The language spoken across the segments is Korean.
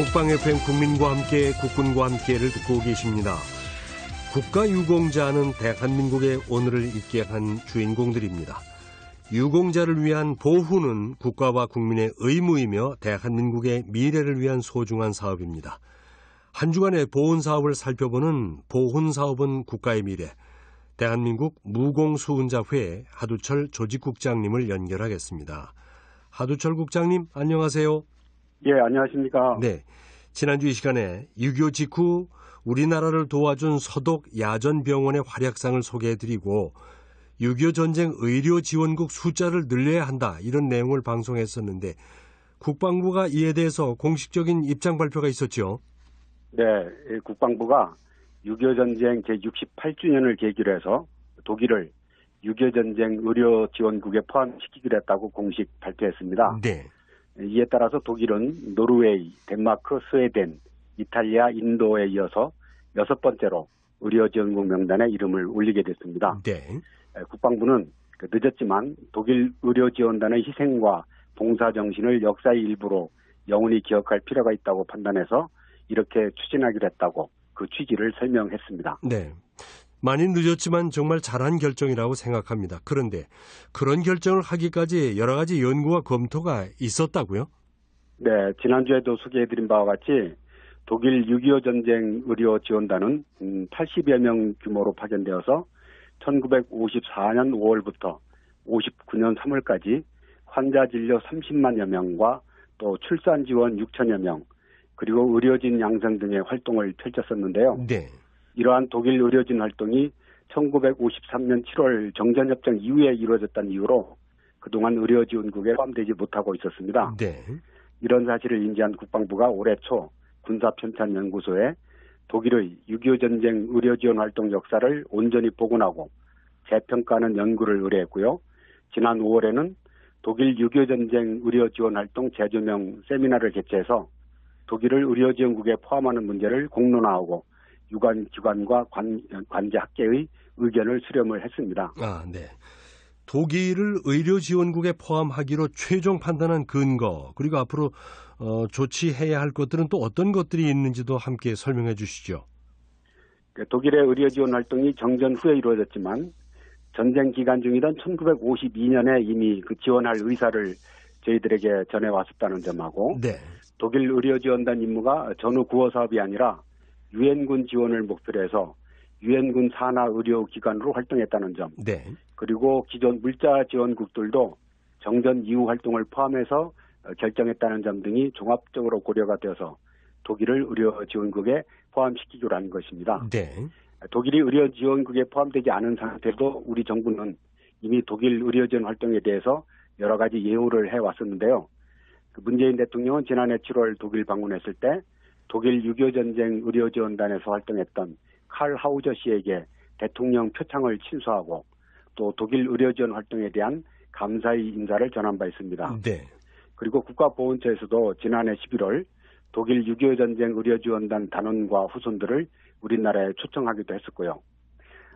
국방 FM 국민과 함께 국군과 함께를 듣고 계십니다. 국가 유공자는 대한민국의 오늘을 있게 한 주인공들입니다. 유공자를 위한 보호는 국가와 국민의 의무이며 대한민국의 미래를 위한 소중한 사업입니다. 한 주간의 보훈 사업을 살펴보는 보훈 사업은 국가의 미래. 대한민국 무공수훈자회 하두철 조직국장님을 연결하겠습니다. 하두철 국장님, 안녕하세요. 예, 안녕하십니까. 네. 지난주 이 시간에 6.25 직후 우리나라를 도와준 서독 야전병원의 활약상을 소개해드리고 6.25 전쟁 의료 지원국 숫자를 늘려야 한다 이런 내용을 방송했었는데 국방부가 이에 대해서 공식적인 입장 발표가 있었죠. 네, 국방부가 6.25 전쟁 제68주년을 계기로 해서 독일을 6.25 전쟁 의료 지원국에 포함시키기로 했다고 공식 발표했습니다. 네. 이에 따라서 독일은 노르웨이, 덴마크, 스웨덴, 이탈리아, 인도에 이어서 여섯 번째로 의료지원국 명단에 이름을 올리게 됐습니다. 네. 국방부는 그 늦었지만 독일 의료지원단의 희생과 봉사정신을 역사의 일부로 영원히 기억할 필요가 있다고 판단해서 이렇게 추진하기로 했다고 그 취지를 설명했습니다. 네. 많이 늦었지만 정말 잘한 결정이라고 생각합니다. 그런데 그런 결정을 하기까지 여러 가지 연구와 검토가 있었다고요? 네, 지난주에도 소개해드린 바와 같이 독일 6.25 전쟁 의료 지원단은 80여 음, 명 규모로 파견되어서 1954년 5월부터 59년 3월까지 환자 진료 30만여 명과 또 출산 지원 6천여 명, 그리고 의료진 양성 등의 활동을 펼쳤었는데요. 네. 이러한 독일 의료진 활동이 1953년 7월 정전협정 이후에 이루어졌다는 이유로 그동안 의료지원국에 포함되지 못하고 있었습니다. 네. 이런 사실을 인지한 국방부가 올해 초 군사편찬연구소에 독일의 6.25 전쟁 의료지원 활동 역사를 온전히 복원하고 재평가하는 연구를 의뢰했고요. 지난 5월에는 독일 6.25 전쟁 의료지원 활동 재조명 세미나를 개최해서 독일을 의료지원국에 포함하는 문제를 공론화하고 유관 기관과 관, 관계 학계의 의견을 수렴을 했습니다. 아, 네. 독일을 의료지원국에 포함하기로 최종 판단한 근거 그리고 앞으로 어, 조치해야 할 것들은 또 어떤 것들이 있는지도 함께 설명해 주시죠. 그 독일의 의료지원 활동이 정전 후에 이루어졌지만 전쟁 기간 중이던 1952년에 이미 그 지원할 의사를 저희들에게 전해 왔었다는 점하고 네. 독일 의료지원단 임무가 전후 구호 사업이 아니라 유엔군 지원을 목표로 해서 유엔군 산하 의료 기관으로 활동했다는 점 네. 그리고 기존 물자 지원국들도 정전 이후 활동을 포함해서 결정했다는 점 등이 종합적으로 고려가 되어서 독일을 의료 지원국에 포함시키기로 한 것입니다. 네. 독일이 의료 지원국에 포함되지 않은 상태도 우리 정부는 이미 독일 의료 지원 활동에 대해서 여러 가지 예우를 해 왔었는데요. 그 문재인 대통령은 지난해 7월 독일 방문했을 때 독일 6.25 전쟁 의료지원단에서 활동했던 칼 하우저 씨에게 대통령 표창을 친수하고 또 독일 의료지원 활동에 대한 감사의 인사를 전한 바 있습니다. 네. 그리고 국가보훈처에서도 지난해 11월 독일 6.25 전쟁 의료지원단 단원과 후손들을 우리나라에 초청하기도 했었고요.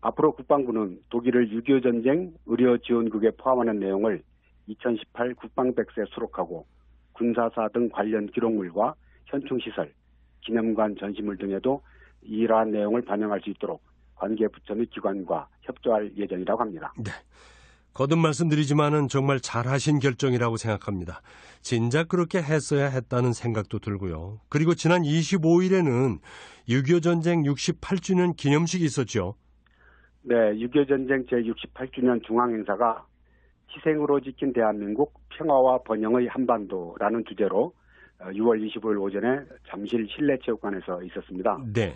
앞으로 국방부는 독일을 6.25 전쟁 의료지원국에 포함하는 내용을 2018 국방백서에 수록하고 군사사 등 관련 기록물과 현충시설, 기념관 전시물 등에도 이러한 내용을 반영할 수 있도록 관계 부처 및 기관과 협조할 예정이라고 합니다. 네. 거듭 말씀드리지만은 정말 잘하신 결정이라고 생각합니다. 진작 그렇게 했어야 했다는 생각도 들고요. 그리고 지난 25일에는 6.25 전쟁 68주년 기념식이 있었죠. 네, 6.25 전쟁 제68주년 중앙행사가 희생으로 지킨 대한민국 평화와 번영의 한반도라는 주제로 6월 25일 오전에 잠실 실내체육관에서 있었습니다. 네.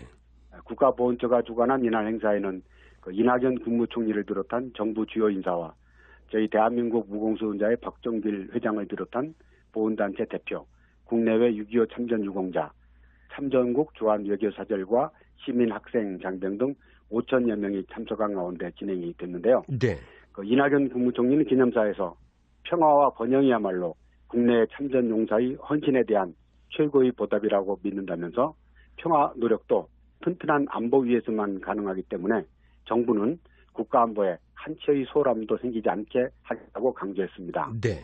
국가보훈처가 주관한 이날 행사에는 그 이낙연 국무총리를 비롯한 정부 주요 인사와 저희 대한민국 무공수훈자의 박정길 회장을 비롯한 보훈단체 대표, 국내외 6.25 참전 유공자, 참전국 주한 외교사절과 시민, 학생, 장병 등 5천여 명이 참석한 가운데 진행이 됐는데요. 네. 그 이낙연 국무총리는 기념사에서 평화와 번영이야말로 국내 참전 용사의 헌신에 대한 최고의 보답이라고 믿는다면서 평화 노력도 튼튼한 안보 위에서만 가능하기 때문에 정부는 국가 안보에 한치의 소홀함도 생기지 않게 하겠다고 강조했습니다. 네.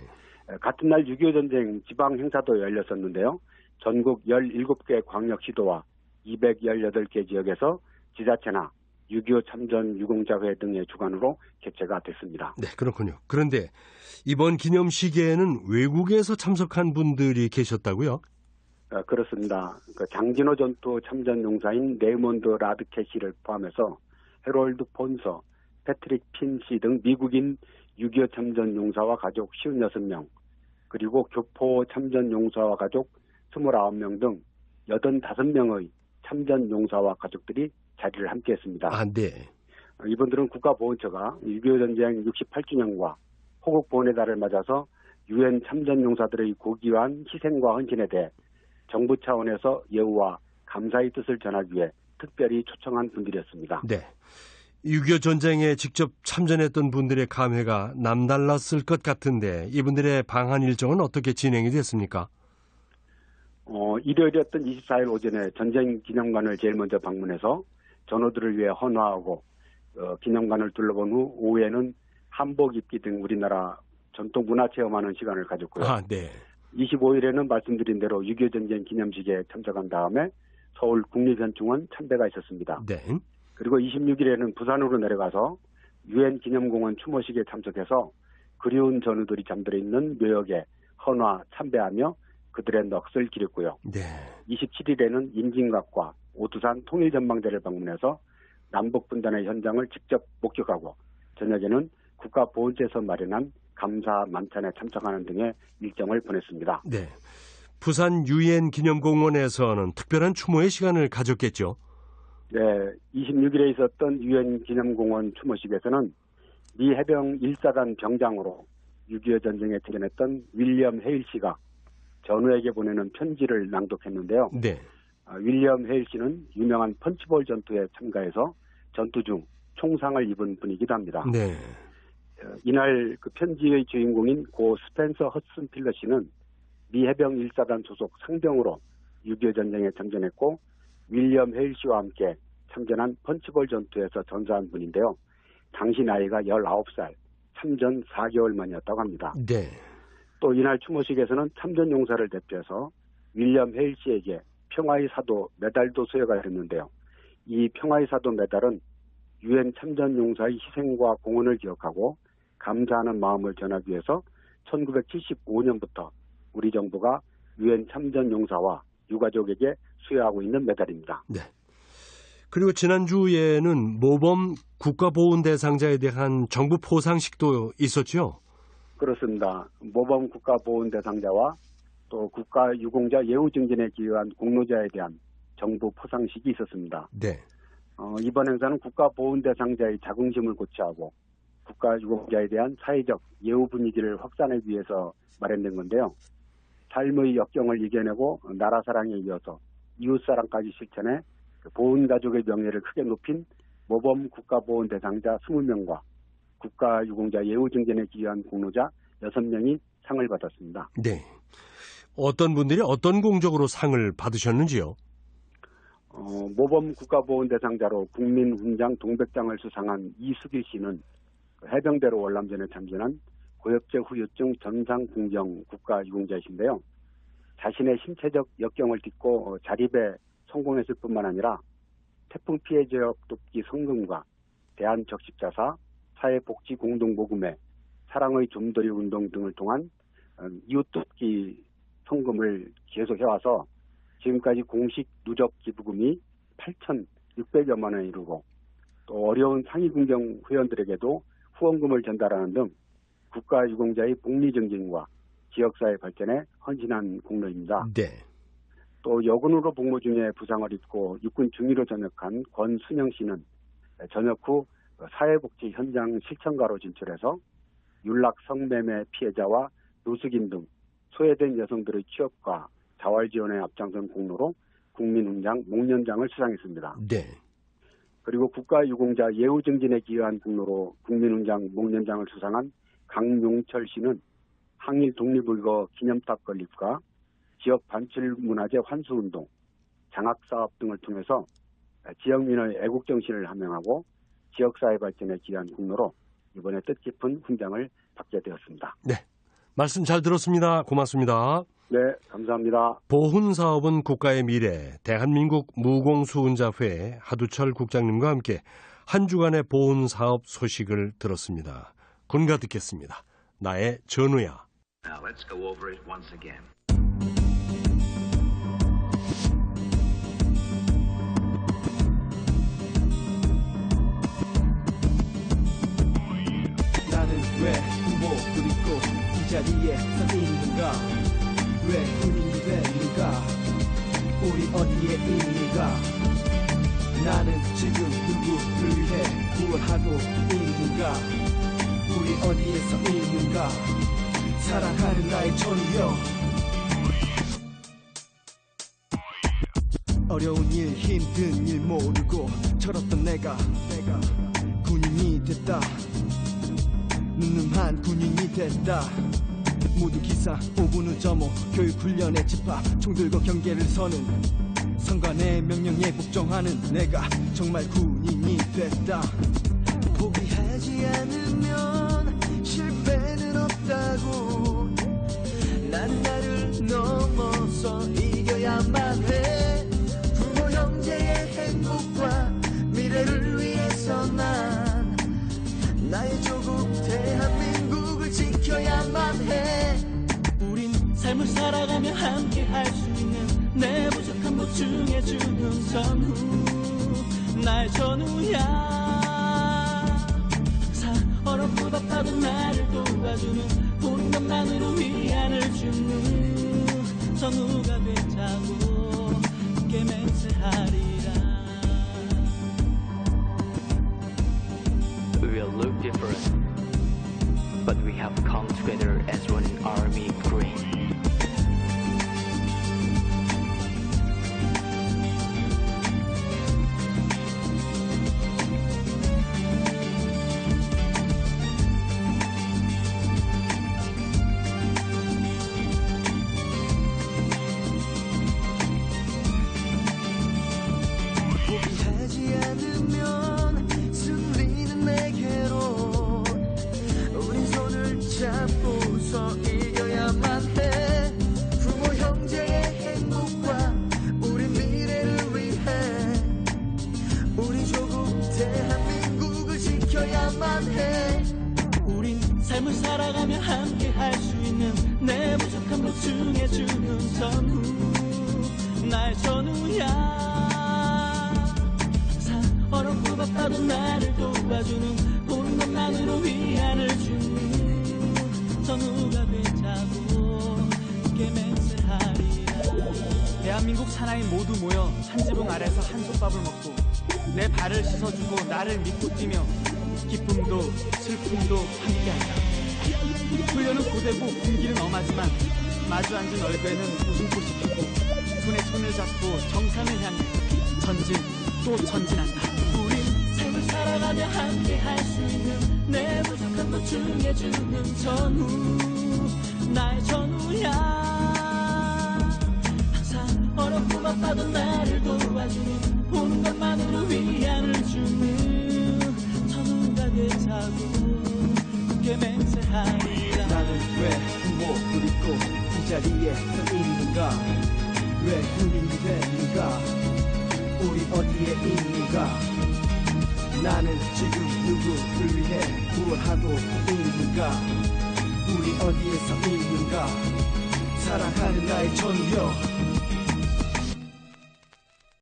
같은 날 6.25 전쟁 지방 행사도 열렸었는데요. 전국 17개 광역시도와 218개 지역에서 지자체나 6.25 참전 유공자회 등의 주관으로 개최가 됐습니다. 네, 그렇군요. 그런데 이번 기념식에는 외국에서 참석한 분들이 계셨다고요? 어, 그렇습니다. 그 장진호 전투 참전 용사인 레이몬드 라드캐시를 포함해서 해롤드 폰서, 패트릭 핀시 등 미국인 6.25 참전 용사와 가족 56명, 그리고 교포 참전 용사와 가족 29명 등 85명의 참전 용사와 가족들이 자리를 함께 했습니다. 아, 네. 어, 이분들은 국가보훈처가 6.25 전쟁 68주년과 호국 보훈의 달을 맞아서 유엔 참전 용사들의 고귀한 희생과 헌신에 대해 정부 차원에서 예우와 감사의 뜻을 전하기 위해 특별히 초청한 분들이었습니다. 네. 6.25 전쟁에 직접 참전했던 분들의 감회가 남달랐을 것 같은데 이분들의 방한 일정은 어떻게 진행이 됐습니까? 어, 일요일이었던 24일 오전에 전쟁 기념관을 제일 먼저 방문해서 전우들을 위해 헌화하고 어, 기념관을 둘러본 후 오후에는 한복 입기 등 우리나라 전통 문화 체험하는 시간을 가졌고요. 아, 네. 25일에는 말씀드린 대로 6.25 전쟁 기념식에 참석한 다음에 서울 국립현충원 참배가 있었습니다. 네. 그리고 26일에는 부산으로 내려가서 유엔 기념공원 추모식에 참석해서 그리운 전우들이 잠들어 있는 묘역에 헌화 참배하며 그들의 넋을 기렸고요. 네. 27일에는 임진각과 오두산 통일전망대를 방문해서 남북 분단의 현장을 직접 목격하고 저녁에는 국가보훈처에서 마련한 감사 만찬에 참석하는 등의 일정을 보냈습니다. 네. 부산 유엔 기념공원에서는 특별한 추모의 시간을 가졌겠죠. 네, 26일에 있었던 유엔 기념공원 추모식에서는 미 해병 1사단 병장으로 6.25 전쟁에 참전했던 윌리엄 헤일 씨가 전우에게 보내는 편지를 낭독했는데요. 네. 아, 윌리엄 헤일 씨는 유명한 펀치볼 전투에 참가해서 전투 중 총상을 입은 분이기도 합니다. 네. 어, 이날 그 편지의 주인공인 고 스펜서 허슨 필러 씨는 미 해병 1사단 소속 상병으로 6.25 전쟁에 참전했고 윌리엄 헤일 씨와 함께 참전한 펀치볼 전투에서 전사한 분인데요. 당시 나이가 19살, 참전 4개월 만이었다고 합니다. 네. 또 이날 추모식에서는 참전 용사를 대표해서 윌리엄 헤일 씨에게 평화의 사도 메달도 수여가 됐는데요. 이 평화의 사도 메달은 유엔 참전 용사의 희생과 공헌을 기억하고 감사하는 마음을 전하기 위해서 1975년부터 우리 정부가 유엔 참전 용사와 유가족에게 수여하고 있는 메달입니다. 그리고 지난주에는 모범 국가보훈 대상자에 대한 정부 포상식도 있었죠. 그렇습니다. 모범 국가보훈 대상자와 또 국가 유공자 예우 증진에 기여한 공로자에 대한 정부 포상식이 있었습니다. 네. 어, 이번 행사는 국가 보훈 대상자의 자긍심을 고취하고 국가 유공자에 대한 사회적 예우 분위기를 확산하기 위해서 마련된 건데요. 삶의 역경을 이겨내고 나라 사랑에 이어서 이웃 사랑까지 실천해 그 보훈 가족의 명예를 크게 높인 모범 국가 보훈 대상자 20명과 국가 유공자 예우 증진에 기여한 공로자 6명이 상을 받았습니다. 네. 어떤 분들이 어떤 공적으로 상을 받으셨는지요? 어, 모범 국가보훈 대상자로 국민훈장 동백장을 수상한 이수길 씨는 그 해병대로 월남전에 참전한 고엽제 후유증 전상궁정 국가유공자이신데요. 자신의 신체적 역경을 딛고 어, 자립에 성공했을 뿐만 아니라 태풍 피해 지역 돕기 성금과 대한적십자사, 사회복지공동모금회, 사랑의 좀돌이 운동 등을 통한 어, 이웃 돕기 성금을 계속 해와서 지금까지 공식 누적 기부금이 8,600여만 원에 이르고 또 어려운 상위군경 회원들에게도 후원금을 전달하는 등 국가유공자의 복리 증진과 지역사회 발전에 헌신한 공로입니다. 네. 또 여군으로 복무 중에 부상을 입고 육군 중위로 전역한 권순영 씨는 전역 후 사회복지 현장 실천가로 진출해서 윤락 성매매 피해자와 노숙인 등 소외된 여성들의 취업과 자활 지원에 앞장선 공로로 국민훈장 목련장을 수상했습니다. 네. 그리고 국가유공자 예우 증진에 기여한 공로로 국민훈장 목련장을 수상한 강용철 씨는 항일 독립의거 기념탑 건립과 지역 반출 문화재 환수 운동, 장학 사업 등을 통해서 지역민의 애국 정신을 함양하고 지역사회 발전에 기여한 공로로 이번에 뜻깊은 훈장을 받게 되었습니다. 말씀 잘 들었습니다. 고맙습니다. 네, 감사합니다. 보훈 사업은 국가의 미래 대한민국 무공수운자회 하두철 국장님과 함께 한 주간의 보훈 사업 소식을 들었습니다. 군가 듣겠습니다. 나의 전우야. 자리에 서 있는가? 왜 군인이 됐는가? 우리 어디에 있는가? 나는 지금 누구를 위해 구원하고 있는가? 우리 어디에 서 있는가? 사랑하는 나의 전우여. 어려운 일 힘든 일 모르고 철었던 내가 내가 군인이 됐다 늠름한 군인이 됐다. 모두 기사 5분 후 점호 교육훈련에 집합. 총 들고 경계를 서는 선관의 명령에 복종하는 내가 정말 군인이 됐다. 포기하지 않으면 실패는 없다고. 난 나를 넘어서 이겨야만 해. 부모 형제의 행복과 미래를 위해서 난 나의 지켜야만 해. 우린 삶을 살아가며 함께 할 수 있는 내 부족한 보충해주는 전후 나의 전우야. 항상 어렵고 바빠도 나를 도와주는 보는 것만으로 위안을 주는 전우가 되자고 함께 맹세하리 주는 전후 나의 전우야 어렵고 바빠도 나를 도와주는 보는 것만으로 위안을 주는 전우가 되자고 함께 맹세하리라 대한민국 사나이 모두 모여 한 지붕 아래서 한솥밥을 먹고 내 발을 씻어주고 나를 믿고 뛰며 기쁨도 슬픔도 함께한다. 훈련은 고되고 공기는 엄하지만 마주 앉은 얼굴에는 웃음꽃이 피고 손에 손을 잡고 정상을 향해 전진 또 전진한다. 우린 삶을 살아가며 함께 할 수 있는 내 부족한 보충해주는 전우 나의 전우야 항상 어렵고 바빠도 나를 도와주는 보는 것만으로 위안을 주는 자리에 서 있는가? 왜 군인이 됐는가? 우리 어디에 있는가? 나는 지금 누구를 위해 구원하고 있는가? 우리 어디에 서 있는가? 사랑하는 나의 전우여